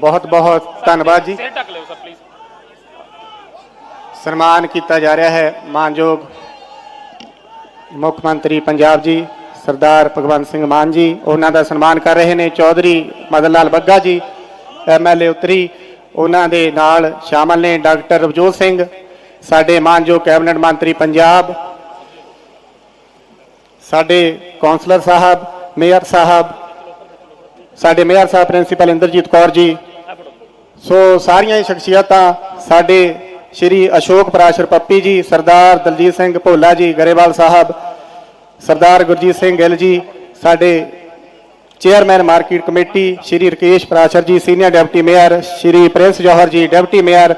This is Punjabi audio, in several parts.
ਬਹੁਤ ਬਹੁਤ ਧੰਨਵਾਦ ਜੀ। ਸਿਰ ਢੱਕ ਲਿਓ ਸਰ ਪਲੀਜ਼ ਸਨਮਾਨ ਕੀਤਾ ਜਾ ਰਿਹਾ ਹੈ ਮਾਨਯੋਗ ਮੁੱਖ ਮੰਤਰੀ ਪੰਜਾਬ ਜੀ ਸਰਦਾਰ ਭਗਵੰਤ ਸਿੰਘ ਮਾਨ ਜੀ। ਉਹਨਾਂ ਦਾ ਸਨਮਾਨ ਕਰ ਰਹੇ ਨੇ ਚੌਧਰੀ ਮਦਨ ਲਾਲ ਬੱਗਾ ਜੀ ਐਮਐਲਏ ਉੱਤਰੀ। ਉਹਨਾਂ ਦੇ ਨਾਲ ਸ਼ਾਮਲ ਨੇ ਡਾਕਟਰ ਰਵਜੋਤ ਸਿੰਘ ਸਾਡੇ ਮਾਨਯੋਗ ਕੈਬਨਿਟ ਮੰਤਰੀ ਪੰਜਾਬ ਸਾਡੇ ਕੌਂਸਲਰ ਸਾਹਿਬ ਮੇਅਰ ਸਾਹਿਬ ਸਾਡੇ ਮੇਅਰ ਸਾਹਿਬ ਪ੍ਰਿੰਸੀਪਲ ਇੰਦਰਜੀਤ ਕੌਰ ਜੀ। ਸੋ ਸਾਰੀਆਂ ਹੀ ਸ਼ਖਸੀਅਤਾਂ ਸਾਡੇ ਸ਼੍ਰੀ ਅਸ਼ੋਕ ਪਰਾਸ਼ਰ ਪੱਪੀ ਜੀ, ਸਰਦਾਰ ਦਲਜੀਤ ਸਿੰਘ ਭੋਲਾ ਜੀ, ਗਰੇਵਾਲ ਸਾਹਿਬ, ਸਰਦਾਰ ਗੁਰਜੀਤ ਸਿੰਘ ਗਿੱਲ ਜੀ, ਸਾਡੇ chairman market committee, Shri Rakesh Parashar ji, senior deputy mayor, Shri Prince Johar ji, deputy mayor,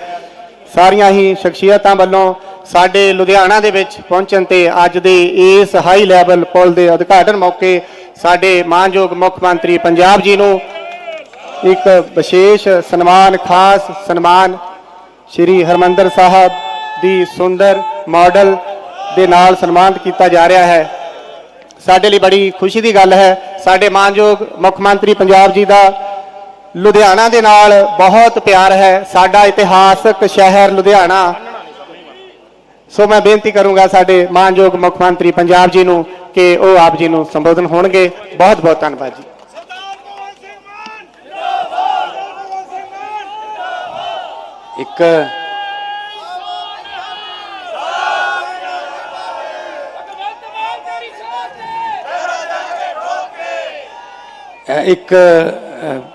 ਸਾਰੀਆਂ ਹੀ ਸ਼ਖਸੀਅਤਾਂ ਵੱਲੋਂ ਸਾਡੇ ਲੁਧਿਆਣਾ ਦੇ ਵਿੱਚ ਪਹੁੰਚਣ ਤੇ ਅੱਜ ਦੇ ਇਸ ਹਾਈ ਲੈਵਲ ਪੁਲ ਦੇ ਉਦਘਾਟਨ ਮੌਕੇ ਸਾਡੇ ਮਾਨਯੋਗ ਮੁੱਖ ਮੰਤਰੀ ਪੰਜਾਬ ਜੀ ਨੂੰ ਇੱਕ ਵਿਸ਼ੇਸ਼ ਸਨਮਾਨ, ਖਾਸ ਸਨਮਾਨ ਸ਼੍ਰੀ ਹਰਮੰਦਰ ਸਾਹਿਬ ਦੀ ਸੁੰਦਰ ਮਾਡਲ ਦੇ ਨਾਲ ਸਨਮਾਨਿਤ ਕੀਤਾ ਜਾ ਰਿਹਾ ਹੈ। ਸਾਡੇ ਲਈ ਬੜੀ ਖੁਸ਼ੀ ਦੀ ਗੱਲ ਹੈ। ਸਾਡੇ ਮਾਨਯੋਗ ਮੁੱਖ ਮੰਤਰੀ ਪੰਜਾਬ ਜੀ ਦਾ ਲੁਧਿਆਣਾ ਦੇ ਨਾਲ ਬਹੁਤ ਪਿਆਰ ਹੈ। ਸਾਡਾ ਇਤਿਹਾਸਕ ਸ਼ਹਿਰ ਲੁਧਿਆਣਾ। ਸੋ ਮੈਂ ਬੇਨਤੀ ਕਰੂੰਗਾ ਸਾਡੇ ਮਾਨਯੋਗ ਮੁੱਖ ਮੰਤਰੀ ਪੰਜਾਬ ਜੀ ਨੂੰ ਕਿ ਉਹ ਆਪ ਜੀ ਨੂੰ ਸੰਬੋਧਨ ਹੋਣਗੇ। ਬਹੁਤ ਬਹੁਤ ਧੰਨਵਾਦ ਜੀ। ਇੱਕ ਇੱਕ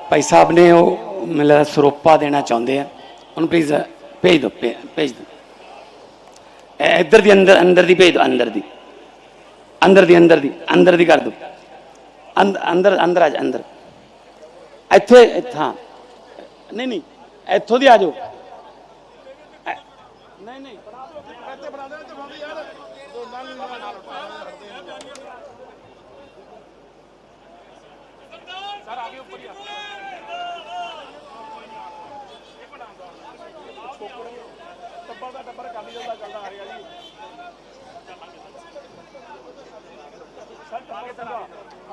ਭਾਈ ਸਾਹਿਬ ਨੇ ਉਹ ਮਿਲਾ ਸਰੋਪਾ ਦੇਣਾ ਚਾਹੁੰਦੇ ਆ। ਉਹਨੂੰ ਪਲੀਜ਼ ਭੇਜ ਦਿਓ ਭੇਜ ਦਿਓ। ਇੱਧਰ ਦੀ ਅੰਦਰ ਅੰਦਰ ਦੀ ਭੇਜ ਦਿਓ, ਅੰਦਰ ਦੀ। ਅੰਦਰ ਦੀ ਅੰਦਰ ਦੀ ਅੰਦਰ ਦੀ ਕਰ ਦਿਓ ਅੰਦ- ਅੰਦਰ ਅੰਦਰ ਆ ਜਾ ਅੰਦਰ ਇੱਥੇ ਇੱਥੇ ਹਾਂ ਨਹੀਂ ਨਹੀਂ ਇੱਥੋਂ ਦੀ ਆ ਜਾਓ ਐ- ਨਹੀਂ ਨਹੀਂ ਸਰ ਆਗੇ ਉੱਪਰ ਹੀ ਆ ਟੱਬਰ ਦਾ ਟੱਬਰ ਕਾਲੀ ਦਾ ਚੱਲਦਾ ਆ ਰਿਹਾ ਜੀ ਸਰ ਆਗੇ ਸਰ ਆਓ ਜੀ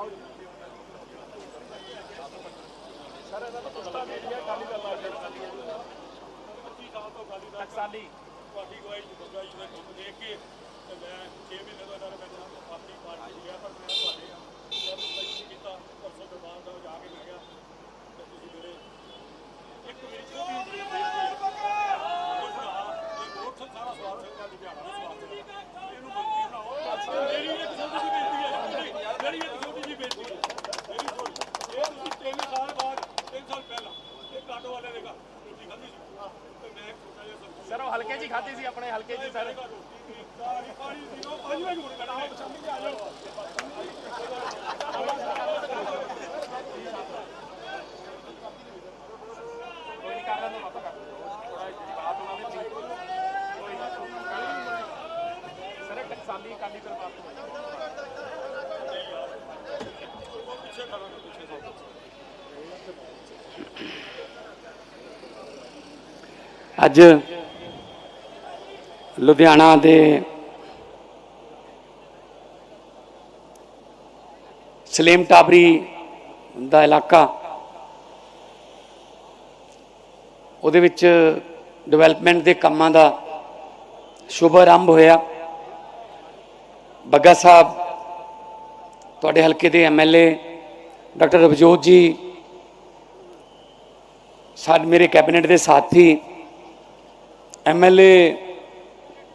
ਸਰ ਇਹਦਾ ਤਾਂ ਪੁਸਤਾ ਵੀ ਹੈ ਕਾਲੀ ਦਾ ਲਾ ਕੇ 25 ਸਾਲ ਤੋਂ ਕਾਲੀ ਦਾ ਟਕਸਾਲੀ ਤੁਹਾਡੀ ਗਵਾਹੀ ਬੱਗਾ ਜੀ ਦੇ ਦੁੱਖ ਦੇਖ ਕੇ ਤੇ ਮੈਂ 6 ਮਹੀਨੇ ਤੋਂ ਇਹਨਾਂ ਨੇ ਆਪਣੀ ਪਾਰਟੀ ਗਿਆ ਪਰ ਮੈਂ ਤੁਹਾਡੇ ਸਰ ਸਹੀ ਕੀਤਾ ਪਰਸੋਂ ਦਰਬਾਰ ਦਾ ਜਾ ਕੇ ਮੈਂ ਤੇ ਤੁਸੀਂ ਮੇਰੇ ਇੱਕ ਮੇਰੀ ਛੋਟੀ ਜਿਹੀ ਬੇਟੀ ਇਹ ਬਹੁਤ ਸਾਰਾ ਸਵਾਲ ਹੈ ਤੁਹਾਡੀ ਬਿਆਨ ਦਾ ਸਵਾਲ ਹੈ ਇਹਨੂੰ ਮੰਤਰੀ ਬਣਾਓ ਮੇਰੀ ਇੱਕ ਛੋਟੀ ਜਿਹੀ ਬੇਟੀ ਹੈ ਮੇਰੀ ਇੱਕ ਛੋਟੀ ਜਿਹੀ ਬੇਟੀ ਹੈ ਮੇਰੀ ਛੋਟੀ ਇਹ ਤੁਸੀਂ ਤਿੰਨ ਸਾਲ ਬਾਅਦ ਤਿੰਨ ਸਾਲ ਪਹਿਲਾਂ ਇਹ ਕਾਟੋ ਵਾਲੇ ਦੇ ਘਰ ਰੋਟੀ ਖਾਧੀ ਸੀ ਤੇ ਮੈਂ ਇੱਕ ਛੋਟਾ ਜਿਹਾ ਸਰ ਸਰ ਉਹ ਹਲਕੇ ਜੀ ਖਾਧੀ ਸੀ ਆਪਣੇ ਹਲਕੇ ਜੀ ਸਰ ਸਾਰੀ ਪਾਣੀ ਦੀ ਉਹ ਪੰਜ ਵਜੇ ਮੁੜ ਕੇ ਆਓ ਸ਼ਾਮੀ ਆ ਜਾਓ ਕੋਈ ਨਹੀਂ ਕਰ ਲੈਂਦਾ ਪਾਪਾ ਕਰ ਥੋੜਾ ਬਾਤ ਉਹਨਾਂ ਦੇ ਠੀਕ ਕੋਈ ਸਰ ਟਕਸਾਲੀ ਕਾਲੀ ਦਰਬਾਰ ਤੋਂ ਪਿੱਛੇ ਕਰਾਂਗੇ ਪਿੱਛੇ ਤੋਂ ਅੱਜ ਲੁਧਿਆਣਾ ਦੇ ਸਲੇਮ ਟਾਬਰੀ ਦਾ ਇਲਾਕਾ, ਉਹਦੇ ਵਿੱਚ ਡਿਵੈਲਪਮੈਂਟ ਦੇ ਕੰਮਾਂ ਦਾ ਸ਼ੁਭ ਆਰੰਭ ਹੋਇਆ। ਬੱਗਾ ਸਾਹਿਬ, ਤੁਹਾਡੇ ਹਲਕੇ ਦੇ ਐਮਐਲਏ ਡਾਕਟਰ ਰਵਜੋਤ ਜੀ, ਸਾਡੇ, ਮੇਰੇ ਕੈਬਨਿਟ ਦੇ ਸਾਥੀ ਐਮਐਲਏ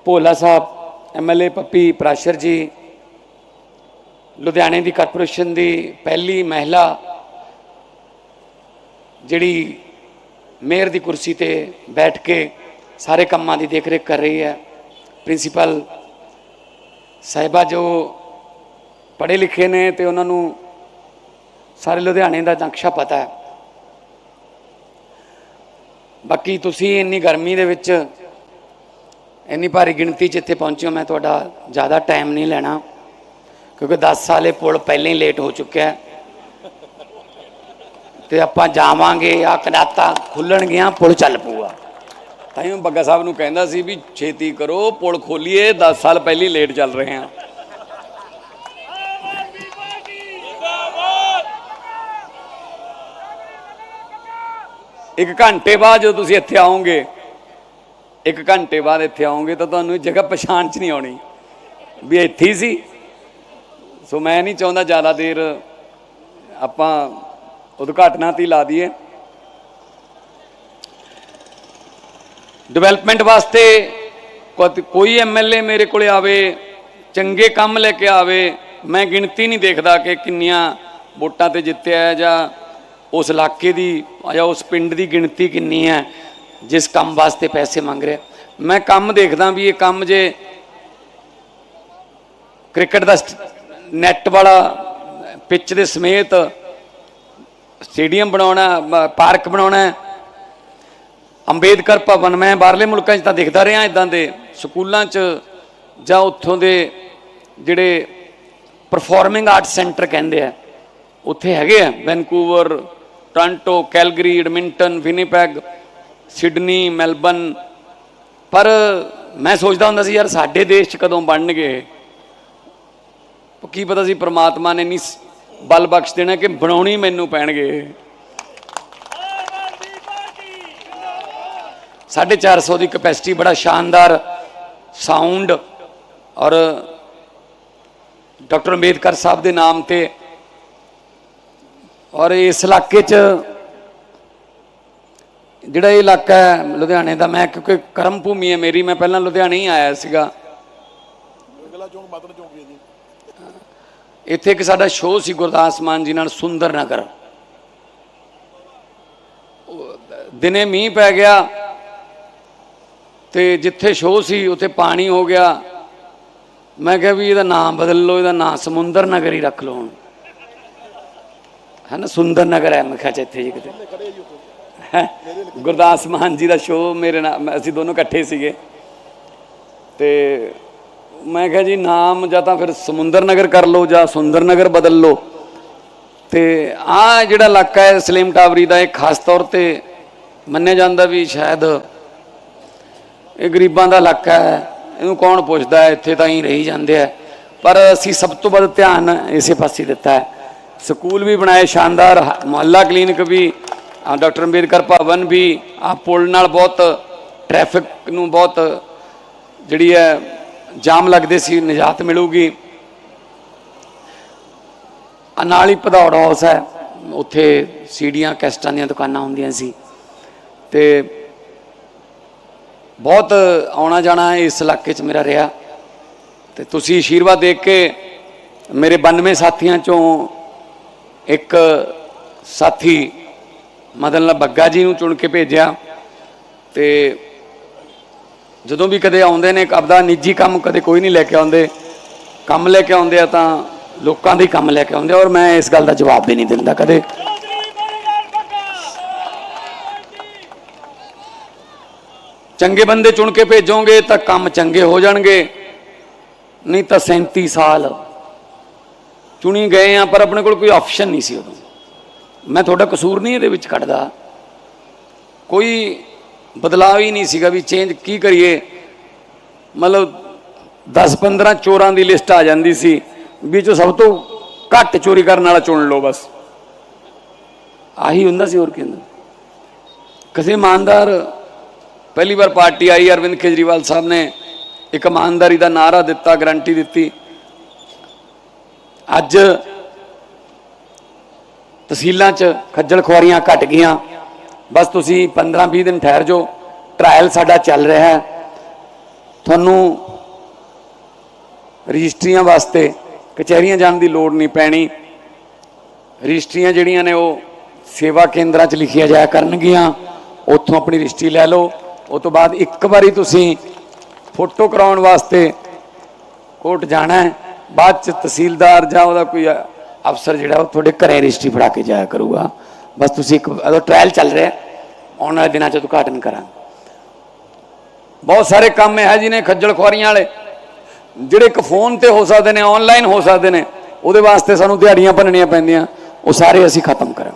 ਭੋਲਾ ਸਾਹਿਬ ਐਮਐਲਏ ਪੱਪੀ ਪ੍ਰਾਸ਼ਰ ਜੀ, ਲੁਧਿਆਣੇ ਦੀ ਕਾਰਪੋਰੇਸ਼ਨ ਦੀ ਪਹਿਲੀ ਮਹਿਲਾ ਜਿਹੜੀ ਮੇਅਰ ਦੀ ਕੁਰਸੀ ਤੇ ਬੈਠ ਕੇ ਸਾਰੇ ਕੰਮਾਂ ਦੀ ਦੇਖਰੇਖ ਕਰ ਰਹੀ ਹੈ। ਪ੍ਰਿੰਸੀਪਲ ਸਾਹਿਬਾ ਜੋ ਪੜ੍ਹੇ ਲਿਖੇ ਨੇ ਤੇ ਉਹਨਾਂ ਨੂੰ ਸਾਰੇ ਲੁਧਿਆਣੇ ਦਾ ਨਕਸ਼ਾ ਪਤਾ ਹੈ। ਬਾਕੀ ਤੁਸੀਂ ਇੰਨੀ ਗਰਮੀ ਦੇ ਵਿੱਚ ਇੰਨੀ ਭਾਰੀ ਗਿਣਤੀ 'ਚ ਇੱਥੇ ਪਹੁੰਚੇ ਹੋ, ਮੈਂ ਤੁਹਾਡਾ ਜ਼ਿਆਦਾ ਟਾਈਮ ਨਹੀਂ ਲੈਣਾ, ਕਿਉਂਕਿ 10 ਸਾਲੇ ਪੁਲ ਪਹਿਲਾਂ ਹੀ ਲੇਟ ਹੋ ਚੁੱਕਿਆ ਹੈ ਤੇ ਆਪਾਂ ਜਾਵਾਂਗੇ ਆ ਕਨਾਤਾ ਖੁੱਲਣਗੀਆਂ, ਪੁਲ ਚੱਲ ਪਊਗਾ। ਤਾਂ ਹੀ ਬੱਗਾ ਸਾਹਿਬ ਨੂੰ ਕਹਿੰਦਾ ਸੀ ਵੀ ਛੇਤੀ ਕਰੋ, ਪੁਲ ਖੋਲੀਏ 10 ਸਾਲ ਪਹਿਲੀ ਲੇਟ ਚੱਲ ਰਹੇ ਹਾਂ ਇੱਕ ਘੰਟੇ ਬਾਅਦ ਜਦੋਂ ਤੁਸੀਂ ਇੱਥੇ ਆਓਗੇ ਇੱਕ ਘੰਟੇ ਬਾਅਦ ਇੱਥੇ ਆਉਂਗੇ ਤਾਂ ਤੁਹਾਨੂੰ ਇਹ ਜਗ੍ਹਾ ਪਛਾਣ ਚ ਨਹੀਂ ਆਉਣੀ। ਵੀ ਇੱਥੇ ਹੀ ਸੀ। ਸੋ ਮੈਂ ਨਹੀਂ ਚਾਹੁੰਦਾ ਜ਼ਿਆਦਾ ਦੇਰ ਆਪਾਂ ਉਦਘਾਟਨਾਂ ਤੇ ਹੀ ਲਾ ਦਈਏ। ਡਿਵੈਲਪਮੈਂਟ ਵਾਸਤੇ ਕਦ- ਕੋਈ ਐਮਐਲਏ ਮੇਰੇ ਕੋਲੇ ਆਵੇ, ਚੰਗੇ ਕੰਮ ਲੈ ਕੇ ਆਵੇ, ਮੈਂ ਗਿਣਤੀ ਨਹੀਂ ਦੇਖਦਾ ਕਿ ਕਿੰਨੀਆਂ ਵੋਟਾਂ ਤੇ ਜਿੱਤਿਆ ਜਾਂ ਉਸ ਇਲਾਕੇ ਦੀ ਜਾਂ ਉਸ ਪਿੰਡ ਦੀ ਗਿਣਤੀ ਕਿੰਨੀ ਹੈ। ਜਿਸ ਕੰਮ ਵਾਸਤੇ ਪੈਸੇ ਮੰਗ ਰਿਹਾ। ਮੈਂ ਕੰਮ ਦੇਖਦਾ ਵੀ ਇਹ ਕੰਮ ਜੇ ਕ੍ਰਿਕਟ ਦਾ ਨੈਟ ਵਾਲਾ ਪਿੱਚ ਦੇ ਸਮੇਤ ਸਟੇਡੀਅਮ ਬਣਾਉਣਾ ਪਾਰਕ ਬਣਾਉਣਾ ਅੰਬੇਦਕਰ ਭਵਨ, ਮੈਂ ਬਾਹਰਲੇ ਮੁਲਕਾਂ 'ਚ ਤਾਂ ਦੇਖਦਾ ਰਿਹਾ ਇਦਾਂ ਦੇ ਸਕੂਲਾਂ 'ਚ ਜਾਂ ਉੱਥੋਂ ਦੇ ਜਿਹੜੇ ਪਰਫਾਰਮਿੰਗ ਆਰਟ ਸੈਂਟਰ ਕਹਿੰਦੇ ਆ, ਉੱਥੇ ਹੈਗੇ ਆ। Vancouver, Toronto, Calgary, Edmonton, Winnipeg. Sydney, Melbourne, ਪਰ ਮੈਂ ਸੋਚਦਾ ਹੁੰਦਾ ਸੀ, ਯਾਰ ਸਾਡੇ ਦੇਸ਼ 'ਚ ਕਦੋਂ ਬਣਨਗੇ? ਕੀ ਪਤਾ ਸੀ ਪ੍ਰਮਾਤਮਾ ਨੇ ਨਹੀਂ ਬਲ ਬਖਸ਼ ਦੇਣਾ ਕਿ ਬਣਾਉਣੀ ਮੈਨੂੰ ਪੈਣਗੇ। ਸਾਢੇ ਚਾਰ ਸੌ ਦੀ ਕਪੈਸਿਟੀ, ਬੜਾ ਸ਼ਾਨਦਾਰ ਸਾਊਂਡ। ਔਰ ਡਾਕਟਰ ਅੰਬੇਦਕਰ ਸਾਹਿਬ ਦੇ ਨਾਮ ਤੇ ਔਰ ਇਸ ਇਲਾਕੇ 'ਚ ਜਿਹੜਾ ਇਹ ਇਲਾਕਾ ਹੈ ਲੁਧਿਆਣੇ ਦਾ ਮੈਂ ਕਿਉਂਕਿ ਕਰਮ ਭੂਮੀ ਹੈ ਮੇਰੀ ਮੈਂ ਪਹਿਲਾਂ ਲੁਧਿਆਣੇ ਹੀ ਆਇਆ ਸੀਗਾ। ਅਗਲਾ ਚੌਂਕ ਮਦਨ ਚੌਂਕ ਹੈ ਜੀ। ਇੱਥੇ ਇੱਕ ਸਾਡਾ ਸ਼ੋਅ ਸੀ ਗੁਰਦਾਸ ਮਾਨ ਜੀ ਨਾਲ ਸੁੰਦਰ ਨਗਰ। ਦਿਨੇ ਮੀਂਹ ਪੈ ਗਿਆ ਤੇ ਜਿੱਥੇ ਸ਼ੋਅ ਸੀ ਉੱਥੇ ਪਾਣੀ ਹੋ ਗਿਆ। ਮੈਂ ਕਿਹਾ ਵੀ ਇਹਦਾ ਨਾਮ ਬਦਲ ਲਓ ਇਹਦਾ ਨਾਮ ਸਮੁੰਦਰ ਨਗਰ ਹੀ ਰੱਖ ਲਓ ਹੁਣ। ਹੈ ਨਾ ਸੁੰਦਰ ਨਗਰ ਹੈ ਮੈਂ ਕਿਹਾ ਇੱਥੇ ਜੀ ਕਿਤੇ? ਗੁਰਦਾਸ ਮਾਨ ਜੀ ਦਾ ਸ਼ੋਅ ਮੇਰੇ ਨਾਲ ਅਸੀਂ ਦੋਨੋਂ ਇਕੱਠੇ ਸੀਗੇ। ਤੇ ਮੈਂ ਕਿਹਾ ਜੀ, ਨਾਮ ਜਾਂ ਤਾਂ ਫਿਰ ਸਮੁੰਦਰ ਨਗਰ ਕਰ ਲਓ ਜਾਂ ਸੁੰਦਰ ਨਗਰ ਬਦਲ ਲਓ। ਤੇ ਆ ਜਿਹੜਾ ਇਲਾਕਾ ਹੈ ਸਲੀਮ ਟਾਵਰੀ ਦਾ, ਇਹ ਖਾਸ ਤੌਰ ਤੇ ਮੰਨਿਆ ਜਾਂਦਾ ਵੀ ਸ਼ਾਇਦ ਇਹ ਗਰੀਬਾਂ ਦਾ ਇਲਾਕਾ ਹੈ। ਇਹਨੂੰ ਕੌਣ ਪੁੱਛਦਾ ਹੈ? ਇੱਥੇ ਤਾਂ ਹੀ ਰਹੀ ਜਾਂਦੇ ਆ ਪਰ ਅਸੀਂ ਸਭ ਤੋਂ ਵੱਧ ਧਿਆਨ ਇਸੇ ਪਾਸੇ ਦਿੱਤਾ ਹੈ। ਸਕੂਲ ਵੀ ਬਣਾਏ, ਸ਼ਾਨਦਾਰ ਮੁਹੱਲਾ ਕਲੀਨਿਕ ਵੀ ਡਾਕਟਰ ਅੰਬੇਦਕਰ ਭਵਨ ਵੀ ਆ ਪੁਲ ਨਾਲ ਬਹੁਤ ਟ੍ਰੈਫਿਕ ਨੂੰ ਬਹੁਤ ਜਿਹੜੀ ਹੈ ਜਾਮ ਲੱਗਦੇ ਸੀ, ਨਿਜਾਤ ਮਿਲੂਗੀ। ਨਾਲ ਹੀ ਭਦੌੜ ਹਾਊਸ ਹੈ। ਉੱਥੇ ਸੀੜੀਆਂ ਕੈਸਟਾਂ ਦੀਆਂ ਦੁਕਾਨਾਂ ਹੁੰਦੀਆਂ ਸੀ। ਤੇ ਬਹੁਤ ਆਉਣਾ ਜਾਣਾ ਇਸ ਇਲਾਕੇ 'ਚ ਮੇਰਾ ਰਿਹਾ। ਤੇ ਤੁਸੀਂ ਆਸ਼ੀਰਵਾਦ ਦੇਖ ਕੇ ਮੇਰੇ 92 ਸਾਥੀਆਂ ਚੋਂ ਇੱਕ ਸਾਥੀ ਮਦਨ ਲਾਲ ਬੱਗਾ ਜੀ ਨੂੰ ਚੁਣ ਕੇ ਭੇਜਿਆ ਤੇ ਜਦੋਂ ਵੀ ਕਦੇ ਆਉਂਦੇ ਨੇ, ਆਪਦਾ ਨਿੱਜੀ ਕੰਮ ਕਦੇ ਕੋਈ ਨਹੀਂ ਲੈ ਕੇ ਆਉਂਦੇ, ਕੰਮ ਲੈ ਕੇ ਆਉਂਦੇ ਆ ਤਾਂ ਲੋਕਾਂ ਦੇ ਕੰਮ ਲੈ ਕੇ ਆਉਂਦੇ ਔਰ ਮੈਂ ਇਸ ਗੱਲ ਦਾ ਜਵਾਬ ਵੀ ਨਹੀਂ ਦਿੰਦਾ ਕਦੇ। ਚੰਗੇ ਬੰਦੇ ਚੁਣ ਕੇ ਭੇਜੋਗੇ ਤਾਂ ਕੰਮ ਚੰਗੇ ਹੋ ਜਾਣਗੇ, ਨਹੀਂ ਤਾਂ 37 ਸਾਲ ਚੁਣੀ ਗਏ ਆ ਪਰ ਆਪਣੇ ਕੋਲ ਕੋਈ ਆਪਸ਼ਨ ਨਹੀਂ ਸੀ ਉਦੋਂ। ਮੈਂ ਤੁਹਾਡਾ ਕਸੂਰ ਨਹੀਂ ਇਹਦੇ ਵਿੱਚ ਕੱਢਦਾ। ਕੋਈ ਬਦਲਾਅ ਹੀ ਨਹੀਂ ਸੀਗਾ ਵੀ ਚੇਂਜ ਕੀ ਕਰੀਏ। ਮਤਲਬ 10-15 ਚੋਰਾਂ ਦੀ ਲਿਸਟ ਆ ਜਾਂਦੀ ਸੀ ਵੀ ਵਿੱਚੋਂ ਸਭ ਤੋਂ ਘੱਟ ਚੋਰੀ ਕਰਨ ਵਾਲਾ ਚੁਣ ਲਓ ਬਸ। ਆਹੀ ਹੁੰਦਾ ਸੀ ਹੋਰ ਕੀ ਹੁੰਦਾ। ਕਿਸੇ ਇਮਾਨਦਾਰ, ਪਹਿਲੀ ਵਾਰ ਪਾਰਟੀ ਆਈ, ਅਰਵਿੰਦ ਕੇਜਰੀਵਾਲ ਸਾਹਿਬ ਨੇ ਇੱਕ ਇਮਾਨਦਾਰੀ ਦਾ ਨਾਰਾ ਦਿੱਤਾ ਗਰੰਟੀ ਦਿੱਤੀ। ਅੱਜ ਤਹਿਸੀਲਾਂ 'ਚ ਖੱਜਲ ਖੁਆਰੀਆਂ ਘਟ ਗਈਆਂ। ਬਸ ਤੁਸੀਂ 15-20 ਦਿਨ ਠਹਿਰ ਜਾਓ। ਟ੍ਰਾਇਲ ਸਾਡਾ ਚੱਲ ਰਿਹਾ ਹੈ। ਤੁਹਾਨੂੰ ਰਜਿਸਟਰੀਆਂ ਵਾਸਤੇ ਕਚਹਿਰੀਆਂ ਜਾਣ ਦੀ ਲੋੜ ਨਹੀਂ ਪੈਣੀ। ਰਜਿਸਟਰੀਆਂ ਜਿਹੜੀਆਂ ਨੇ ਉਹ ਸੇਵਾ ਕੇਂਦਰਾਂ 'ਚ ਲਿਖੀਆਂ ਜਾਇਆ ਕਰਨਗੀਆਂ। ਉੱਥੋਂ ਆਪਣੀ ਰਜਿਸਟਰੀ ਲੈ ਲਓ। ਉਸ ਤੋਂ ਬਾਅਦ ਇੱਕ ਵਾਰੀ ਤੁਸੀਂ ਫੋਟੋ ਕਰਾਉਣ ਵਾਸਤੇ ਕੋਰਟ ਜਾਣਾ ਹੈ। ਬਾਅਦ ਚ ਤਹਿਸੀਲਦਾਰ ਜਾਂ ਉਹਦਾ ਕੋਈ ਅਫਸਰ ਜਿਹੜਾ ਉਹ ਤੁਹਾਡੇ ਘਰੇ ਰਜਿਸਟਰੀ ਫੜਾ ਕੇ ਜਾਇਆ ਕਰੂਗਾ। ਬਸ ਤੁਸੀਂ ਇੱਕ ਉਹਦਾ ਟ੍ਰਾਇਲ ਚੱਲ ਰਿਹਾ, ਆਉਣ ਵਾਲੇ ਦਿਨਾਂ ਚ ਉਦਘਾਟਨ ਕਰਾਂਗੇ। ਬਹੁਤ ਸਾਰੇ ਕੰਮ ਹੈ ਨੇ ਖੱਜਲ ਖੁਆਰੀਆਂ ਵਾਲੇ, ਜਿਹੜੇ ਇੱਕ ਫੋਨ ਤੇ ਹੋ ਸਕਦੇ ਨੇ ਆਨਲਾਈਨ ਹੋ ਸਕਦੇ ਨੇ, ਉਹਦੇ ਵਾਸਤੇ ਸਾਨੂੰ ਦਿਹਾੜੀਆਂ ਭੰਨਣੀਆਂ ਪੈਂਦੀਆਂ, ਉਹ ਸਾਰੇ ਅਸੀਂ ਖਤਮ ਕਰਾਂ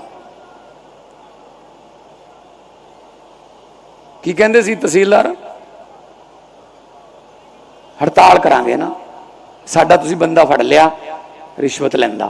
ਕੀ ਕਹਿੰਦੇ ਸੀ ਤਹਿਸੀਲਦਾਰ? ਹੜਤਾਲ ਕਰਾਂਗੇ ਨਾ। ਸਾਡਾ ਤੁਸੀਂ ਬੰਦਾ ਫੜ ਲਿਆ, ਰਿਸ਼ਵਤ ਲੈਂਦਾ।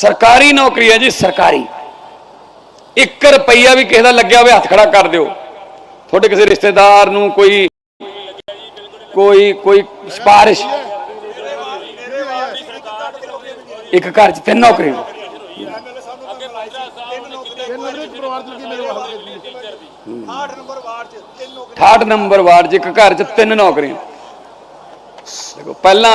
ਸਰਕਾਰੀ ਨੌਕਰੀ ਹੈ ਜੀ ਸਰਕਾਰੀ। 1 ਰੁਪਈਆ ਵੀ ਕਿਸੇ ਦਾ ਲੱਗਿਆ ਹੋਵੇ ਹੱਥ ਖੜਾ ਕਰ ਦਿਓ। ਤੁਹਾਡੇ ਕਿਸੇ ਰਿਸ਼ਤੇਦਾਰ ਨੂੰ ਕੋਈ ਕੋਈ ਕੋਈ ਸਿਫਾਰਿਸ਼। ਇੱਕ ਘਰ 'ਚ ਤਿੰਨ ਨੌਕਰੀ। 8 ਨੰਬਰ ਵਾਰਡ ਚ ਤਿੰਨ ਨੌਕਰੀ। 68 ਨੰਬਰ ਵਾਰਡ 'ਚ ਇੱਕ ਘਰ 'ਚ ਤਿੰਨ ਨੌਕਰੀਆਂ ਦੇਖੋ ਪਹਿਲਾਂ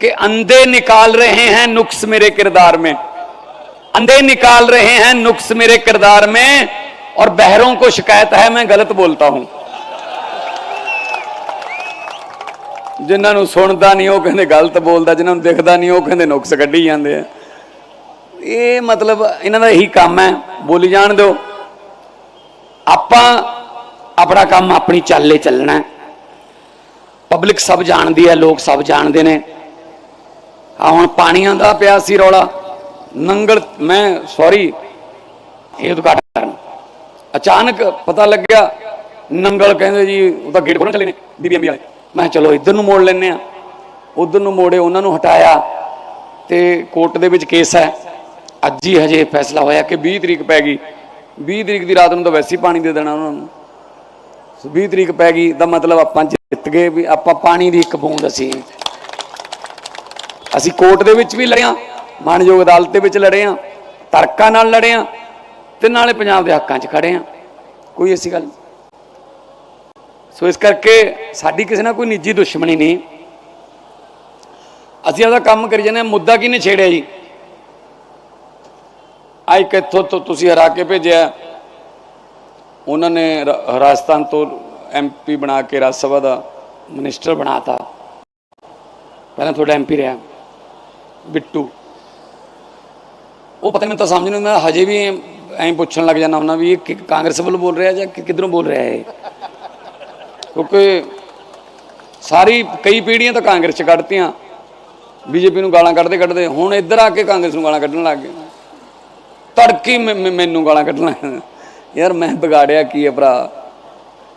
कि अंधे निकाल रहे हैं नुक्स मेरे किरदार में अंधे निकाल रहे हैं नुक्स मेरे किरदार में और बहरों को शिकायत है मैं गलत बोलता हूं ਜਿਨ੍ਹਾਂ ਨੂੰ ਸੁਣਦਾ ਨਹੀਂ ਉਹ ਕਹਿੰਦੇ ਗਲਤ ਬੋਲਦਾ ਜਿਨ੍ਹਾਂ ਨੂੰ ਦਿਖਦਾ ਨਹੀਂ ਉਹ ਕਹਿੰਦੇ ਨੁਕਸ ਕੱਢੀ ਜਾਂਦੇ ਆ ਇਹ ਮਤਲਬ ਇਹਨਾਂ ਦਾ ਇਹੀ ਕੰਮ ਹੈ ਬੋਲੀ ਜਾਣ ਦਿਓ ਆਪਾਂ ਆਪਣਾ ਕੰਮ ਆਪਣੀ ਚਾਲੇ ਚੱਲਣਾ ਹੈ ਪਬਲਿਕ ਸਭ ਜਾਣਦੀ ਹੈ ਲੋਕ ਸਭ ਜਾਣਦੇ ਨੇ ਆ ਹੁਣ ਪਾਣੀਆਂ ਦਾ ਪਿਆ ਸੀ ਰੌਲਾ। ਨੰਗਲ, ਮੈਂ ਸੌਰੀ ਇਹ ਉਦਘਾਟਨ ਅਚਾਨਕ ਪਤਾ ਲੱਗਿਆ, ਨੰਗਲ ਕਹਿੰਦੇ ਜੀ, ਉਹ ਤਾਂ ਗੇਟ ਖੋਲਣ ਚੱਲੇ ਨੇ ਬੀਬੀਐਮਬੀ ਵਾਲੇ। ਮੈਂ ਕਿਹਾ ਚਲੋ ਇੱਧਰ ਨੂੰ ਮੋੜ ਲੈਨੇ ਆ ਉਧਰ ਨੂੰ ਮੋੜੇ ਉਹਨਾਂ ਨੂੰ ਹਟਾਇਆ, ਤੇ ਕੋਰਟ ਦੇ ਵਿੱਚ ਕੇਸ ਹੈ। ਅੱਜ ਹੀ ਹਜੇ ਫੈਸਲਾ ਹੋਇਆ ਕਿ 20 ਤਰੀਕ ਪੈ ਗਈ। 20 ਤਰੀਕ ਦੀ ਰਾਤ ਨੂੰ ਤਾਂ ਵੈਸੇ ਪਾਣੀ ਦੇ ਦੇਣਾ ਉਹਨਾਂ ਨੂੰ। 20 ਤਰੀਕ ਪੈ ਗਈ ਦਾ ਮਤਲਬ ਆਪਾਂ ਜਿੱਤ ਗਏ ਵੀ ਆਪਾਂ ਪਾਣੀ ਦੀ ਇੱਕ ਬੂੰਦ ਅਸੀਂ। ਅਸੀਂ ਕੋਰਟ ਦੇ ਵਿੱਚ ਵੀ ਲੜਿਆ ਹਾਂ ਮਾਨਯੋਗ ਅਦਾਲਤ ਦੇ ਵਿੱਚ ਲੜੇ ਹਾਂ ਤਰਕਾਂ ਨਾਲ ਲੜੇ ਹਾਂ ਤੇ ਨਾਲੇ ਪੰਜਾਬ ਦੇ ਹੱਕਾਂ 'ਚ ਖੜੇ ਹਾਂ। ਕੋਈ ਐਸੀ ਗੱਲ ਨਹੀਂ। ਸੋ ਇਸ ਕਰਕੇ ਸਾਡੀ ਕਿਸੇ ਨਾਲ ਕੋਈ ਨਿੱਜੀ ਦੁਸ਼ਮਣੀ ਨਹੀਂ। ਅਸੀਂ ਆਪਦਾ ਕੰਮ ਕਰੀ ਜਾਂਦੇ ਹਾਂ, ਮੁੱਦਾ ਕਿਹਨੇ ਛੇੜਿਆ ਜੀ? ਆਈ ਕਿੱਥੋਂ ਤੋਂ ਤੁਸੀਂ ਹਰਾ ਕੇ ਭੇਜਿਆ। ਉਹਨਾਂ ਨੇ ਰਾਜਸਥਾਨ ਤੋਂ ਐਮਪੀ ਬਣਾ ਕੇ ਰਾਜ ਸਭਾ ਦਾ ਮਿਨਿਸਟਰ ਬਣਾਤਾ। ਪਹਿਲਾਂ ਤੁਹਾਡਾ ਐਮਪੀ ਰਿਹਾ। ਬਿੱਟੂ। ਉਹ ਪਤਾ ਨਹੀਂ ਮੈਨੂੰ ਤਾਂ ਸਮਝ ਨਹੀਂ ਮੈਂ ਹਜੇ ਵੀ ਐਂ ਪੁੱਛਣ ਲੱਗ ਜਾਂਦਾ ਹੁੰਦਾ ਵੀ ਇਹ ਕਿ- ਕਾਂਗਰਸ ਵੱਲੋਂ ਬੋਲ ਰਿਹਾ ਜਾਂ ਕਿ ਕਿੱਧਰੋਂ ਬੋਲ ਰਿਹਾ ਹੈ ਕਿਉਂਕਿ ਸਾਰੀ ਕਈ ਪੀੜ੍ਹੀਆਂ ਤਾਂ ਕਾਂਗਰਸ ਚ ਕੱਢਤੀਆਂ, ਬੀਜੇਪੀ ਨੂੰ ਗਾਲਾਂ ਕੱਢਦੇ ਕੱਢਦੇ, ਹੁਣ ਇੱਧਰ ਆ ਕੇ ਕਾਂਗਰਸ ਨੂੰ ਗਾਲਾਂ ਕੱਢਣ ਲੱਗ ਗਏ। ਤੜਕੀ ਮੈਨੂੰ ਗਾਲਾਂ ਕੱਢਣ ਲੱਗ ਯਾਰ ਮੈਂ ਵਿਗਾੜਿਆ ਕੀ ਹੈ ਭਰਾ?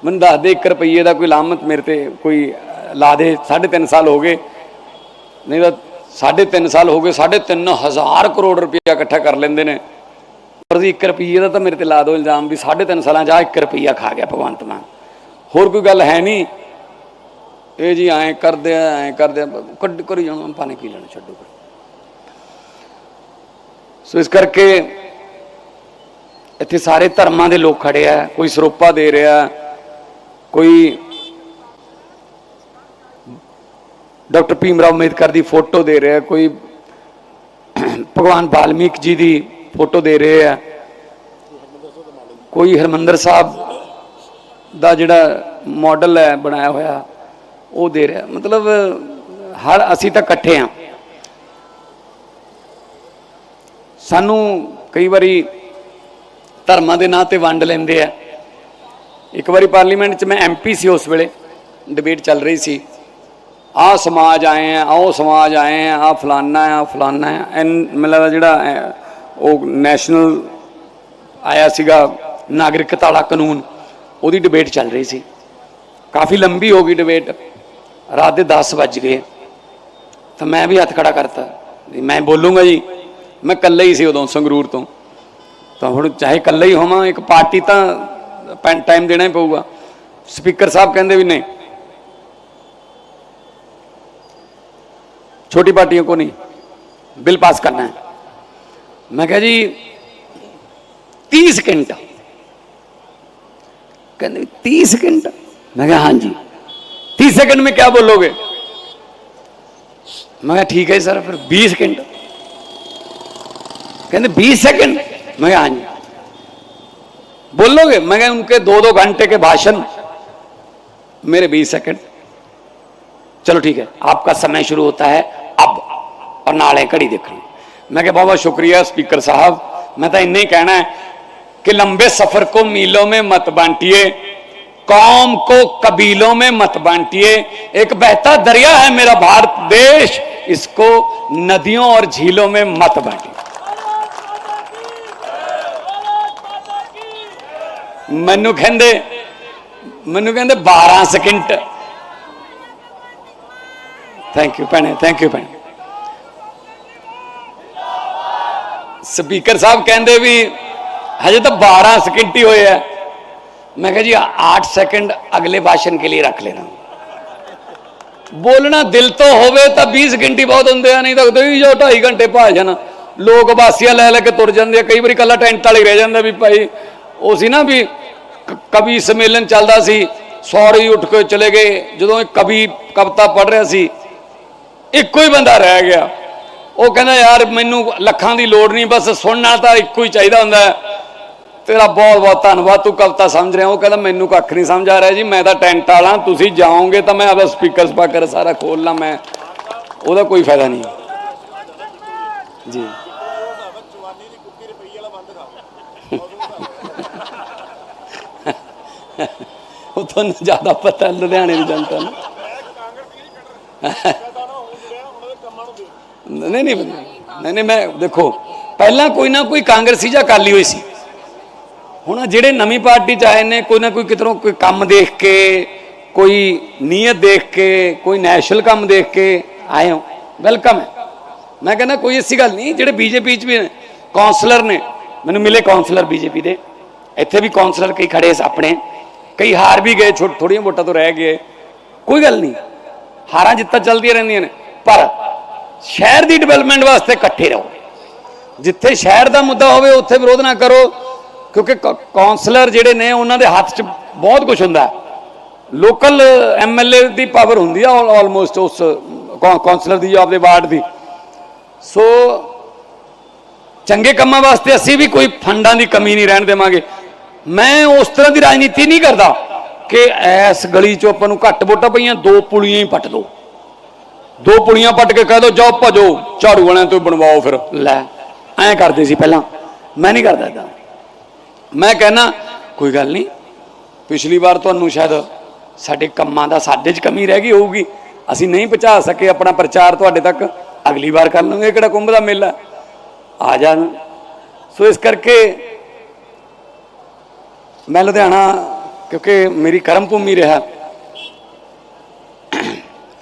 ਮੈਨੂੰ ਦੱਸ ਦੇ 1 ਰੁਪਈਏ ਦਾ ਕੋਈ ਲਾਮਤ ਮੇਰੇ ਤੇ ਕੋਈ ਲਾ ਦੇ 3.5 ਸਾਲ ਹੋ ਗਏ। ਨਹੀਂ ਤਾਂ 3.5 ਸਾਲ ਹੋ ਗਏ 3.5 ਹਜ਼ਾਰ ਕਰੋੜ ਰੁਪਈਆ ਇਕੱਠਾ ਕਰ ਲੈਂਦੇ ਨੇ। ਪਰ ਜੀ 1 ਰੁਪਈਏ ਦਾ ਤਾਂ ਮੇਰੇ ਤੇ ਲਾ ਦਿਓ ਇਲਜ਼ਾਮ ਵੀ 3.5 ਸਾਲਾਂ 'ਚ ਆ 1 ਰੁਪਈਆ ਖਾ ਗਿਆ ਭਗਵੰਤ ਮਾਨ। ਹੋਰ ਕੋਈ ਗੱਲ ਹੈ ਨਹੀਂ। ਇਹ ਜੀ ਐਂ ਕਰਦੇ ਆ, ਐਂ ਕਰਦੇ ਆ, ਕੱਢ ਕਰੀ ਜਾਣਾ ਆਪਾਂ ਨੇ ਕੀ ਲੈਣਾ, ਛੱਡੋ ਸੋ ਇਸ ਕਰਕੇ ਇੱਥੇ ਸਾਰੇ ਧਰਮਾਂ ਦੇ ਲੋਕ ਖੜੇ ਆ, ਕੋਈ ਸਰੋਪਾ ਦੇ ਰਿਹਾ, ਕੋਈ ਡਾਕਟਰ ਭੀਮ ਰਾਓ ਅੰਬੇਦਕਰ ਦੀ ਫੋਟੋ ਦੇ ਰਿਹਾ ਕੋਈ ਭਗਵਾਨ ਵਾਲਮੀਕ ਜੀ ਦੀ ਫੋਟੋ ਦੇ ਰਹੇ ਆ। ਕੋਈ ਹਰਮੰਦਰ ਸਾਹਿਬ ਦਾ ਜਿਹੜਾ ਮਾਡਲ ਹੈ, ਬਣਾਇਆ ਹੋਇਆ, ਉਹ ਦੇ ਰਿਹਾ। ਮਤਲਬ, ਹਰ ਅਸੀਂ ਤਾਂ ਇਕੱਠੇ ਆ। ਸਾਨੂੰ ਕਈ ਵਾਰੀ ਧਰਮਾਂ ਦੇ ਨਾਂ ਤੇ ਵੰਡ ਲੈਂਦੇ ਆ। ਇੱਕ ਵਾਰੀ ਪਾਰਲੀਮੈਂਟ 'ਚ ਮੈਂ ਐਮਪੀ ਸੀ ਉਸ ਵੇਲੇ, ਡਿਬੇਟ ਚੱਲ ਰਹੀ ਸੀ। ਆਹ ਸਮਾਜ ਆਏ ਆ ਆਹ ਸਮਾਜ ਆਏ ਆ, ਆਹ ਫਲਾਨਾ ਆ ਫਲਾਨਾ ਆ। ਐਨ ਮੈਨੂੰ ਜਿਹੜਾ ਉਹ ਨੈਸ਼ਨਲ ਆਇਆ ਸੀਗਾ ਨਾਗਰਿਕਤਾ ਵਾਲਾ ਕਾਨੂੰਨ, ਉਹਦੀ ਡਿਬੇਟ ਚੱਲ ਰਹੀ ਸੀ। ਕਾਫੀ ਲੰਬੀ ਹੋ ਗਈ ਡਿਬੇਟ ਰਾਤ ਦੇ 10 ਵੱਜ ਗਏ। ਤਾਂ ਮੈਂ ਵੀ ਹੱਥ ਖੜਾ ਕਰਤਾ। ਮੈਂ ਬੋਲੂੰਗਾ ਜੀ। ਮੈਂ ਇਕੱਲਾ ਹੀ ਸੀ ਉਦੋਂ ਸੰਗਰੂਰ ਤੋਂ। ਤਾਂ ਹੁਣ ਚਾਹੇ ਇਕੱਲਾ ਹੀ ਹੋਵਾਂ, ਇੱਕ ਪਾਰਟੀ ਤਾਂ ਟਾਈਮ ਦੇਣਾ ਹੀ ਪਊਗਾ। ਸਪੀਕਰ ਸਾਹਿਬ ਕਹਿੰਦੇ ਵੀ ਨਹੀਂ। छोटी पार्टियों को नहीं, बिल पास करना है। मैं कहा जी, तीस सेकंड कहते तीस सेकंड मैं कहा हाँ जी। तीस सेकंड में क्या बोलोगे? मैं कहा, ठीक है सर, फिर बीस सेकंड कहते बीस सेकंड? मैं कहा हाँ जी। बोलोगे? मैं कहा, उनके दो दो घंटे के भाषण। मेरे बीस सेकंड। चलो ठीक है आपका समय शुरू होता है अब और नाले घड़ी देखनी मैं क्या बहुत बहुत शुक्रिया स्पीकर साहब मैं तो इन्ना ही कहना है कि लंबे सफर को मीलों में मत बांटिए कौम को कबीलों में मत बांटिए एक बहता दरिया है मेरा भारत देश इसको नदियों और झीलों में मत बांटिए ਮੈਨੂੰ ਕਹਿੰਦੇ ਮੈਨੂੰ ਕਹਿੰਦੇ 12 ਸਕਿੰਟ ਥੈਂਕ ਯੂ ਭੈਣੇ ਥੈਂਕ ਯੂ ਭੈਣੇ। ਸਪੀਕਰ ਸਾਹਿਬ ਕਹਿੰਦੇ ਵੀ ਹਜੇ ਤਾਂ 12 ਸਕਿੰਟ ਹੀ ਹੋਏ ਆ। ਮੈਂ ਕਿਹਾ ਜੀ 8 ਸੈਕਿੰਡ ਅਗਲੇ ਭਾਸ਼ਣ ਕੇ ਲਈ ਰੱਖ ਲੈਣਾ। ਬੋਲਣਾ ਦਿਲ ਤੋਂ ਹੋਵੇ ਤਾਂ 20 ਸਕਿੰਟ ਹੀ ਬਹੁਤ ਹੁੰਦੇ ਆ, ਨਹੀਂ ਤਾਂ ਕੋਈ ਜੋ 2.5 ਘੰਟੇ ਭਾਸ਼ਣ। ਲੋਕ ਬਾਸੀਆਂ ਲੈ ਲੈ ਕੇ ਤੁਰ ਜਾਂਦੇ ਆ, ਕਈ ਵਾਰੀ ਕੱਲਾ ਟੈਂਟ ਵਾਲੇ ਰਹਿ ਜਾਂਦਾ ਵੀ ਭਾਈ, ਉਹ ਸੀ ਨਾ ਵੀ ਕਵੀ ਸੰਮੇਲਨ ਚੱਲਦਾ ਸੀ ਸੌਰੀ ਉੱਠ ਕੇ ਚਲੇ ਗਏ, ਜਦੋਂ ਇਹ ਕਵੀ ਕਵਤਾ ਪੜ੍ਹ ਰਿਹਾ ਸੀ ਇੱਕੋ ਹੀ ਬੰਦਾ ਰਹਿ ਗਿਆ। ਉਹ ਕਹਿੰਦਾ, ਯਾਰ, ਮੈਨੂੰ ਲੱਖਾਂ ਦੀ ਲੋੜ ਨਹੀਂ, ਬਸ ਸੁਣਨਾ ਤਾਂ ਇੱਕੋ ਹੀ ਚਾਹੀਦਾ ਹੁੰਦਾ ਤੇਰਾ ਬਹੁਤ ਬਹੁਤ ਧੰਨਵਾਦ, ਤੂੰ ਕਵਿਤਾ ਸਮਝ ਰਿਹਾ। ਉਹ ਕਹਿੰਦਾ, ਮੈਨੂੰ ਕੱਖ ਨਹੀਂ ਸਮਝ ਆ ਰਿਹਾ ਜੀ, ਮੈਂ ਤਾਂ ਟੈਂਟ ਵਾਲਾ ਤੁਸੀਂ ਜਾਓਗੇ ਤਾਂ ਮੈਂ ਆਪਦਾ ਸਪੀਕਰ ਸਪਾਕਰ ਸਾਰਾ ਖੋਲ ਲਾਂ ਮੈਂ। ਉਹਦਾ ਕੋਈ ਫਾਇਦਾ ਨਹੀਂ। ਜੀ। ਉਹ ਤੁਹਾਨੂੰ ਜ਼ਿਆਦਾ ਪਤਾ, ਲੁਧਿਆਣੇ ਦੀ ਜਨਤਾ ਨੂੰ। ਨਹੀਂ ਨਹੀਂ ਨਹੀਂ ਨਹੀਂ, ਮੈਂ, ਦੇਖੋ, ਪਹਿਲਾਂ ਕੋਈ ਨਾ ਕੋਈ ਕਾਂਗਰਸੀ ਜਾਂ ਅਕਾਲੀ ਹੋਈ ਸੀ। ਹੁਣ ਜਿਹੜੇ ਨਵੀਂ ਪਾਰਟੀ ਚ ਆਏ ਨੇ, ਕੋਈ ਨਾ ਕੋਈ ਕਿਧਰੋਂ ਕੋਈ ਕੰਮ ਦੇਖ ਕੇ, ਕੋਈ ਨੀਅਤ ਦੇਖ ਕੇ, ਕੋਈ ਨੈਸ਼ਨਲ ਕੰਮ ਦੇਖ ਕੇ ਆਏ ਹੋ। ਵੈਲਕਮ ਹੈ। ਮੈਂ ਕਹਿੰਦਾ ਕੋਈ ਐਸੀ ਗੱਲ ਨਹੀਂ, ਜਿਹੜੇ ਬੀਜੇਪੀ ਚ ਵੀ ਨੇ ਕਾਉਂਸਲਰ ਨੇ, ਮੈਨੂੰ ਮਿਲੇ ਕਾਉਂਸਲਰ ਬੀਜੇਪੀ ਦੇ। ਇੱਥੇ ਵੀ ਕਾਉਂਸਲਰ ਕਈ ਖੜੇ ਆਪਣੇ, ਕਈ ਹਾਰ ਵੀ ਗਏ ਛੋਟ ਥੋੜੀਆਂ ਵੋਟਾਂ ਤੋਂ ਰਹਿ ਗਏ। ਕੋਈ ਗੱਲ ਨਹੀਂ, ਹਾਰਾਂ ਜਿੱਤਾਂ ਚੱਲਦੀਆਂ ਰਹਿੰਦੀਆਂ ਨੇ। ਪਰ ਸ਼ਹਿਰ ਦੀ ਡਿਵੈਲਪਮੈਂਟ ਵਾਸਤੇ ਇਕੱਠੇ ਰਹੋ। ਜਿੱਥੇ ਸ਼ਹਿਰ ਦਾ ਮੁੱਦਾ ਹੋਵੇ, ਉੱਥੇ ਵਿਰੋਧ ਨਾ ਕਰੋ, ਕਿਉਂਕਿ ਕ- ਕਾਉਂਸਲਰ ਜਿਹੜੇ ਨੇ, ਉਹਨਾਂ ਦੇ ਹੱਥ 'ਚ ਬਹੁਤ ਕੁਝ ਹੁੰਦਾ ਹੈ। ਲੋਕਲ ਐਮਐਲਏ ਦੀ ਪਾਵਰ ਹੁੰਦੀ ਆ ਆਲਮੋਸਟ ਉਸ, ਕੌ- ਕਾਉਂਸਲਰ ਦੀ ਜਾਂ ਆਪਦੇ ਵਾਰਡ ਦੀ। ਸੋ ਚੰਗੇ ਕੰਮਾਂ ਵਾਸਤੇ ਅਸੀਂ ਵੀ ਕੋਈ ਫੰਡਾਂ ਦੀ ਕਮੀ ਨਹੀਂ ਰਹਿਣ ਦੇਵਾਂਗੇ। ਮੈਂ ਉਸ ਤਰ੍ਹਾਂ ਦੀ ਰਾਜਨੀਤੀ ਨਹੀਂ ਕਰਦਾ ਕਿ ਐਸ ਗਲੀ 'ਚੋਂ ਆਪਾਂ ਨੂੰ ਘੱਟ ਵੋਟਾਂ ਪਈਆਂ, ਦੋ ਪੁਲੀਆਂ ਹੀ ਪੱਟ ਦੋ। ਦੋ ਪੁਲੀਆਂ ਪੱਟ ਕੇ ਕਹਿ ਦੋ, ਜਾਓ ਭਜੋ, ਝਾੜੂ ਵਾਲਿਆਂ ਤੋਂ ਬਣਵਾਓ ਫਿਰ। ਲੈ, ਐਂ ਕਰਦੇ ਸੀ ਪਹਿਲਾਂ। ਮੈਂ ਨਹੀਂ ਕਰਦਾ ਇਦਾਂ ਮੈਂ ਕਹਿਣਾ ਕੋਈ ਗੱਲ ਨਹੀਂ, ਪਿਛਲੀ ਵਾਰ ਤੁਹਾਨੂੰ ਸ਼ਾਇਦ ਸਾਡੇ ਕੰਮਾਂ ਦਾ ਸਾਡੇ 'ਚ ਕਮੀ ਰਹਿ ਗਈ ਹੋਊਗੀ। ਅਸੀਂ ਨਹੀਂ ਪਹੁੰਚਾ ਸਕੇ ਆਪਣਾ ਪ੍ਰਚਾਰ ਤੁਹਾਡੇ ਤੱਕ। ਅਗਲੀ ਵਾਰ ਕਰ ਲਾਂਗੇ ਕਿਹੜਾ ਕੁੰਭ ਦਾ ਮੇਲਾ। ਆ ਜਾਣ ਸੋ ਇਸ ਕਰਕੇ ਮੈਂ ਲੁਧਿਆਣਾ, ਕਿਉਂਕਿ ਮੇਰੀ ਕਰਮ ਭੂਮੀ ਰਿਹਾ।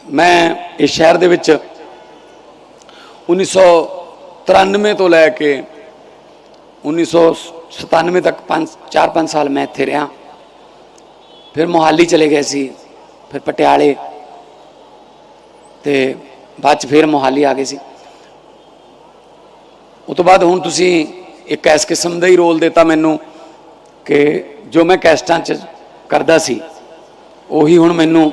ਮੈਂ ਇਸ ਸ਼ਹਿਰ ਦੇ ਵਿੱਚ 1993 ਤੋਂ ਲੈ ਕੇ 1997 ਤੱਕ 5 4-5 ਸਾਲ ਮੈਂ ਇੱਥੇ ਰਿਹਾ। ਫਿਰ ਮੋਹਾਲੀ ਚਲੇ ਗਏ ਸੀ, ਫਿਰ ਪਟਿਆਲੇ ਤੇ ਬਾਅਦ ਚ ਫਿਰ ਮੋਹਾਲੀ ਆ ਗਏ ਸੀ। ਉਸ ਤੋਂ ਬਾਅਦ ਹੁਣ ਤੁਸੀਂ ਇੱਕ ਇਸ ਕਿਸਮ ਦਾ ਹੀ ਰੋਲ ਦਿੱਤਾ ਮੈਨੂੰ ਕਿ ਜੋ ਮੈਂ ਕੈਸਟਾਂ 'ਚ ਕਰਦਾ ਸੀ, ਉਹੀ ਹੁਣ ਮੈਨੂੰ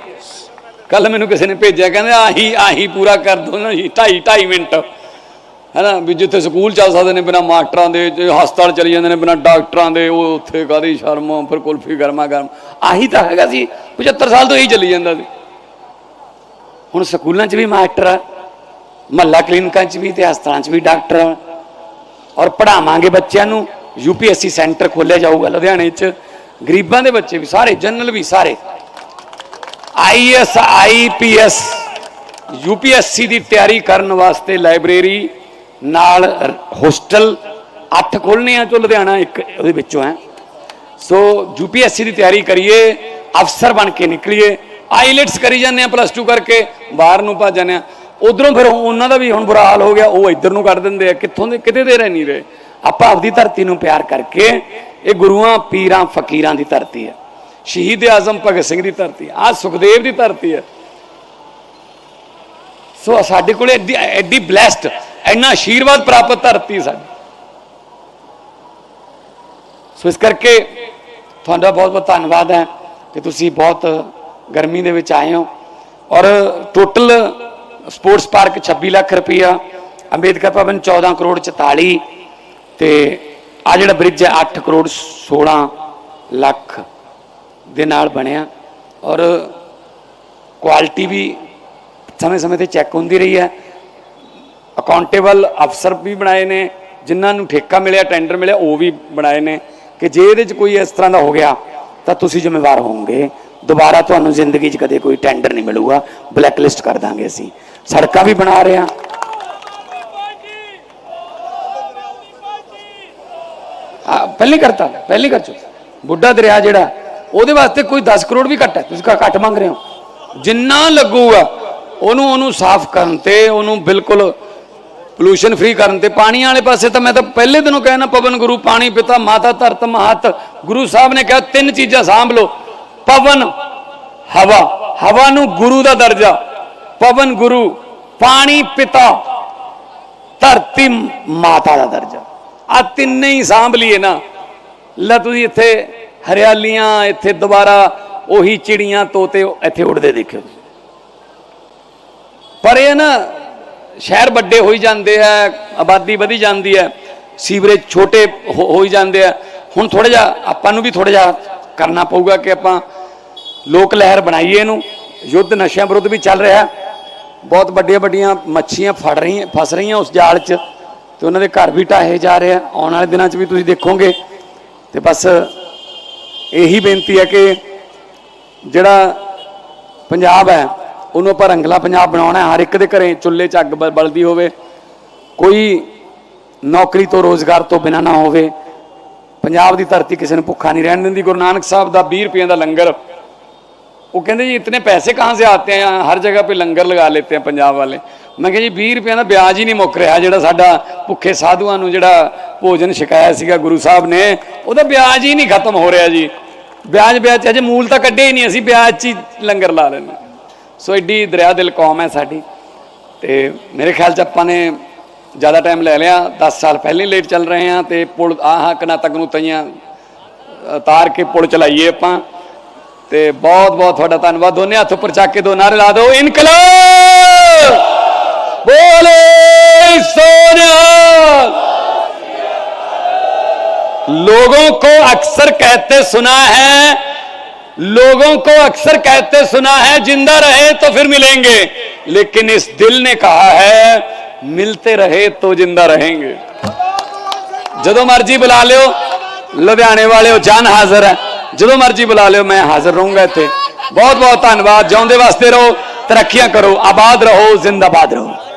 ਕੱਲ ਮੈਨੂੰ ਕਿਸੇ ਨੇ ਭੇਜਿਆ, ਕਹਿੰਦੇ ਆਹੀ ਆਹੀ ਪੂਰਾ ਕਰ ਦੋ ਨਾ ਜੀ 2.5 2.5 ਮਿੰਟ। ਹੈਨਾ, ਵੀ ਜਿੱਥੇ ਸਕੂਲ ਚੱਲ ਸਕਦੇ ਨੇ, ਬਿਨਾ ਮਾਸਟਰਾਂ ਦੇ ਹਸਪਤਾਲ ਚਲੀ ਜਾਂਦੇ ਨੇ, ਬਿਨਾ ਡਾਕਟਰਾਂ ਦੇ, ਉਹ ਉੱਥੇ ਕਾਦੀ ਸ਼ਰਮ, ਫਿਰ ਕੁਲਫੀ ਗਰਮਾ ਗਰਮ। ਆਹੀ ਤਾਂ ਹੈਗਾ ਸੀ 75 ਸਾਲ ਤੋਂ ਇਹੀ ਚੱਲੀ ਜਾਂਦਾ ਸੀ। ਹੁਣ ਸਕੂਲਾਂ 'ਚ ਵੀ ਮਾਸਟਰ ਆ, ਮਹੱਲਾ ਕਲੀਨਿਕਾਂ 'ਚ ਵੀ ਤੇ ਹਸਪਤਾਲਾਂ 'ਚ ਵੀ ਡਾਕਟਰ ਆ। ਔਰ ਪੜਾਵਾਂਗੇ ਬੱਚਿਆਂ ਨੂੰ ਯੂਪੀਐਸਸੀ ਸੈਂਟਰ ਖੋਲਿਆ ਜਾਊਗਾ ਲੁਧਿਆਣੇ 'ਚ। ਗਰੀਬਾਂ ਦੇ ਬੱਚੇ ਵੀ, ਸਾਰੇ, ਜਨਰਲ ਵੀ ਸਾਰੇ। ਆਈਐਸ ਆਈਪੀਐਸ ਯੂਪੀਐਸਸੀ ਦੀ ਤਿਆਰੀ ਕਰਨ ਵਾਸਤੇ ਲਾਇਬ੍ਰੇਰੀ ਨਾਲ ਹੋਸਟਲ ਅੱਠ ਖੋਲ੍ਹਣੇ ਆ ਚੋ ਲੁਧਿਆਣਾ ਇੱਕ ਉਹਦੇ ਵਿੱਚੋਂ ਹੈ। ਸੋ ਯੂਪੀਐਸਸੀ ਦੀ ਤਿਆਰੀ ਕਰੀਏ, ਅਫਸਰ ਬਣ ਕੇ ਨਿਕਲੀਏ, ਆਈਲੈਟਸ ਕਰੀ ਜਾਂਦੇ ਆ ਪਲੱਸ 2 ਕਰਕੇ, ਬਾਹਰ ਨੂੰ ਭੱਜ ਜਾਂਦੇ ਆ। ਉਧਰੋਂ ਫਿਰ ਉਹਨਾਂ ਦਾ ਵੀ ਹੁਣ ਬੁਰਾ ਹਾਲ ਹੋ ਗਿਆ, ਉਹ ਇੱਧਰ ਨੂੰ ਕੱਢ ਦਿੰਦੇ ਆ, ਕਿੱਥੋਂ ਦੇ ਕਿਤੇ ਦੇ ਰਹਿ ਨਹੀਂ ਰਹੇ। ਆਪਾਂ ਆਪਦੀ ਧਰਤੀ ਨੂੰ ਪਿਆਰ ਕਰਕੇ, ਇਹ ਗੁਰੂਆਂ, ਪੀਰਾਂ, ਫਕੀਰਾਂ ਦੀ ਧਰਤੀ ਹੈ। ਸ਼ਹੀਦ ਆਜ਼ਮ ਭਗਤ ਸਿੰਘ ਦੀ ਧਰਤੀ ਹੈ, ਆਹ ਸੁਖਦੇਵ ਦੀ ਧਰਤੀ ਹੈ। ਸੋ ਸਾਡੇ ਕੋਲੇ ਐਡੀ ਐਡੀ ਬਲੈਸਡ ਇੰਨਾ ਆਸ਼ੀਰਵਾਦ ਪ੍ਰਾਪਤ ਧਰਤੀ ਸਾਡੀ। ਸੋ ਇਸ ਕਰਕੇ ਤੁਹਾਡਾ ਬਹੁਤ ਬਹੁਤ ਧੰਨਵਾਦ ਹੈ ਕਿ ਤੁਸੀਂ ਬਹੁਤ ਗਰਮੀ ਦੇ ਵਿੱਚ ਆਏ ਹੋ। ਔਰ ਟੋਟਲ ਸਪੋਰਟਸ ਪਾਰਕ 26 ਲੱਖ ਰੁਪਈਆ, ਅੰਬੇਦਕਰ ਭਵਨ 14 ਕਰੋੜ 44 ਤੇ ਆ ਜਿਹੜਾ ਬ੍ਰਿਜ ਹੈ 8 ਕਰੋੜ 16 ਲੱਖ। ਦੇ ਨਾਲ ਬਣਿਆ ਔਰ ਕੁਆਲਿਟੀ ਵੀ ਸਮੇਂ-ਸਮੇਂ ਤੇ ਚੈੱਕ ਹੁੰਦੀ ਰਹੀ ਹੈ। ਅਕਾਊਂਟੇਬਲ ਅਫਸਰ ਵੀ ਬਣਾਏ ਨੇ, ਜਿਨ੍ਹਾਂ ਨੂੰ ਠੇਕਾ ਮਿਲਿਆ ਟੈਂਡਰ ਮਿਲਿਆ, ਉਹ ਵੀ ਬਣਾਏ ਨੇ ਕਿ ਜੇ ਇਹਦੇ 'ਚ ਕੋਈ ਇਸ ਤਰ੍ਹਾਂ ਦਾ ਹੋ ਗਿਆ, ਤਾਂ ਤੁਸੀਂ ਜ਼ਿੰਮੇਵਾਰ ਹੋਵੋਗੇ। ਦੁਬਾਰਾ ਤੁਹਾਨੂੰ ਜ਼ਿੰਦਗੀ 'ਚ ਕਦੇ ਕੋਈ ਟੈਂਡਰ ਨਹੀਂ ਮਿਲੂਗਾ। ਬਲੈਕ ਲਿਸਟ ਕਰ ਦਾਂਗੇ ਅਸੀਂ। ਸੜਕਾਂ ਵੀ ਬਣਾ ਰਹੇ ਹਾਂ। ਪਹਿਲੀ ਕਰਤਾ, ਪਹਿਲੀ ਕਰ ਚੁੱਕਾ। ਬੁੱਢਾ ਦਰਿਆ ਜਿਹੜਾ ਉਹਦੇ ਵਾਸਤੇ ਕੋਈ 10 ਕਰੋੜ ਵੀ ਘੱਟ ਹੈ। ਤੁਸੀਂ ਘੱਟ ਮੰਗ ਰਹੇ ਹੋ। ਜਿੰਨਾ ਲੱਗੂਗਾ, ਉਹਨੂੰ ਉਹਨੂੰ ਸਾਫ਼ ਕਰਨ ਤੇ, ਉਹਨੂੰ ਬਿਲਕੁਲ ਪੋਲੂਸ਼ਨ ਫ੍ਰੀ ਕਰਨ ਤੇ, ਪਾਣੀ ਵਾਲੇ ਪਾਸੇ ਤਾਂ ਮੈਂ ਤਾਂ ਪਹਿਲੇ ਦਿਨੋਂ ਕਹਿਣਾ ਪਵਨ ਗੁਰੂ, ਪਾਣੀ ਪਿਤਾ, ਮਾਤਾ ਧਰਤ, ਮਹਤ, ਗੁਰੂ ਸਾਹਿਬ ਨੇ ਕਿਹਾ, ਤਿੰਨ ਚੀਜ਼ਾਂ ਸਾਂਭ ਲਓ। ਪਵਨ, ਹਵਾ। ਹਵਾ ਨੂੰ ਗੁਰੂ ਦਾ ਦਰਜਾ। ਪਵਨ ਗੁਰੂ, ਪਾਣੀ ਪਿਤਾ, ਧਰਤੀ, ਮਾਤਾ ਦਾ ਦਰਜਾ। ਆ ਤਿੰਨੇ ਹੀ ਸਾਂਭ ਲਈਏ ਨਾ। ਲੈ ਤੁਸੀਂ ਇੱਥੇ ਹਰਿਆਲੀਆਂ ਇੱਥੇ ਦੁਬਾਰਾ ਉਹੀ ਚਿੜੀਆਂ ਤੋਤੇ ਇੱਥੇ ਉੱਡਦੇ ਦੇਖਿਓ ਪਰ ਇਹ ਨਾ, ਸ਼ਹਿਰ ਵੱਡੇ ਹੋਈ ਜਾਂਦੇ ਆ ਆਬਾਦੀ ਵਧੀ ਜਾਂਦੀ ਹੈ, ਸੀਵਰੇਜ ਛੋਟੇ ਹੋ- ਹੋਈ ਜਾਂਦੇ ਆ ਹੁਣ ਥੋੜਾ ਜਿਹਾ ਆਪਾਂ ਨੂੰ ਵੀ ਥੋੜਾ ਜਿਹਾ ਕਰਨਾ ਪਊਗਾ ਕਿ ਆਪਾਂ ਲੋਕ ਲਹਿਰ ਬਣਾਈਏ ਇਹਨੂੰ। ਯੁੱਧ ਨਸ਼ਿਆਂ ਵਿਰੁੱਧ ਵੀ ਚੱਲ ਰਿਹਾ ਬਹੁਤ ਵੱਡੀਆਂ ਵੱਡੀਆਂ ਮੱਛੀਆਂ ਫੜ ਰਹੀਆਂ, ਫਸ ਰਹੀਆਂ ਉਸ ਜਾਲ 'ਚ। ਤੇ ਉਹਨਾਂ ਦੇ ਘਰ ਵੀ ਢਾਹੇ ਜਾ ਰਹੇ ਆ ਆਉਣ ਵਾਲੇ ਦਿਨਾਂ 'ਚ ਵੀ ਤੁਸੀਂ ਦੇਖੋਗੇ। ਤੇ ਬਸ ਇਹੀ ਬੇਨਤੀ ਹੈ ਕਿ ਜਿਹੜਾ ਪੰਜਾਬ ਹੈ ਉਹਨੂੰ ਆਪਾਂ ਰੰਗਲਾ ਪੰਜਾਬ ਬਣਾਉਣਾ ਹੈ ਹਰ ਇੱਕ ਦੇ ਘਰੇ ਚੁੱਲ੍ਹੇ 'ਚ ਅੱਗ ਬ- ਬਲਦੀ ਹੋਵੇ ਕੋਈ ਨੌਕਰੀ ਤੋਂ ਰੋਜ਼ਗਾਰ ਤੋਂ ਬਿਨਾ ਨਾ ਹੋਵੇ ਪੰਜਾਬ ਦੀ ਧਰਤੀ ਕਿਸੇ ਨੂੰ ਭੁੱਖਾ ਨਹੀਂ ਰਹਿਣ ਦਿੰਦੀ ਗੁਰੂ ਨਾਨਕ ਸਾਹਿਬ ਦਾ 20 ਰੁਪਏ ਦਾ ਲੰਗਰ वो कहते जी इतने पैसे कहाँ से आते हैं यहाँ हर जगह पे लंगर लगा लेते हैं पंजाब वाले ਮੈਂ ਕਿਹਾ ਜੀ 20 ਰੁਪਏ ਦਾ ਵਿਆਜ ਹੀ ਨਹੀਂ ਮੁੱਕ ਰਿਹਾ ਜਿਹੜਾ ਸਾਡਾ ਭੁੱਖੇ ਸਾਧੂਆਂ ਨੂੰ ਜਿਹੜਾ ਭੋਜਨ ਛਕਾਇਆ ਸੀਗਾ ਗੁਰੂ ਸਾਹਿਬ ਨੇ, ਉਹਦਾ ਵਿਆਜ ਹੀ ਨਹੀਂ ਖਤਮ ਹੋ ਰਿਹਾ ਜੀ। ਵਿਆਜ ਵਿਆਜ 'ਚ ਅਜੇ ਮੂਲ ਤਾਂ ਕੱਢੇ ਹੀ ਨਹੀਂ, ਅਸੀਂ ਵਿਆਜ 'ਚ ਹੀ ਲੰਗਰ ਲਾ ਲੈਂਦੇ ਸੋ ਐਡੀ ਦਰਿਆ ਦਿਲ ਕੌਮ ਹੈ ਸਾਡੀ। ਤੇ ਮੇਰੇ ਖਿਆਲ 'ਚ ਆਪਾਂ ਨੇ ਜ਼ਿਆਦਾ ਟਾਈਮ ਲੈ ਲਿਆ 10 ਸਾਲ ਪਹਿਲਾਂ ਹੀ ਲੇਟ ਚੱਲ ਰਹੇ ਹਾਂ ਤੇ ਪੁਲ, ਆਹ ਕਨਾ ਤੱਕ ਨੂੰ ਤਈਆਂ ਤਾਰ ਕੇ ਪੁਲ ਚਲਾਈਏ ਆਪਾਂ। ਤੇ ਬਹੁਤ ਬਹੁਤ ਤੁਹਾਡਾ ਧੰਨਵਾਦ। ਦੋਨੇ ਹੱਥ ਉੱਪਰ ਚੱਕ ਕੇ ਦੋ ਨਾਰੇ ਲਾ ਦਿਓ। ਇਨਕਲਾਬ! बोले, सोना। लोगों को अक्सर कहते सुना है, लोगों को अक्सर कहते सुना है, ज़िंदा रहे तो फिर मिलेंगे। लेकिन इस दिल ने कहा है, मिलते रहे तो ज़िंदा रहेंगे। जो मर्ज़ी बुला लो लुधियाने वाले जान हाजिर है। जो मर्ज़ी बुला लो मैं हाजिर रहूँगा इतने बहुत बहुत धनबाद जो वास्ते रहो तरक्या करो, आबाद रहो, जिंदाबाद रहो।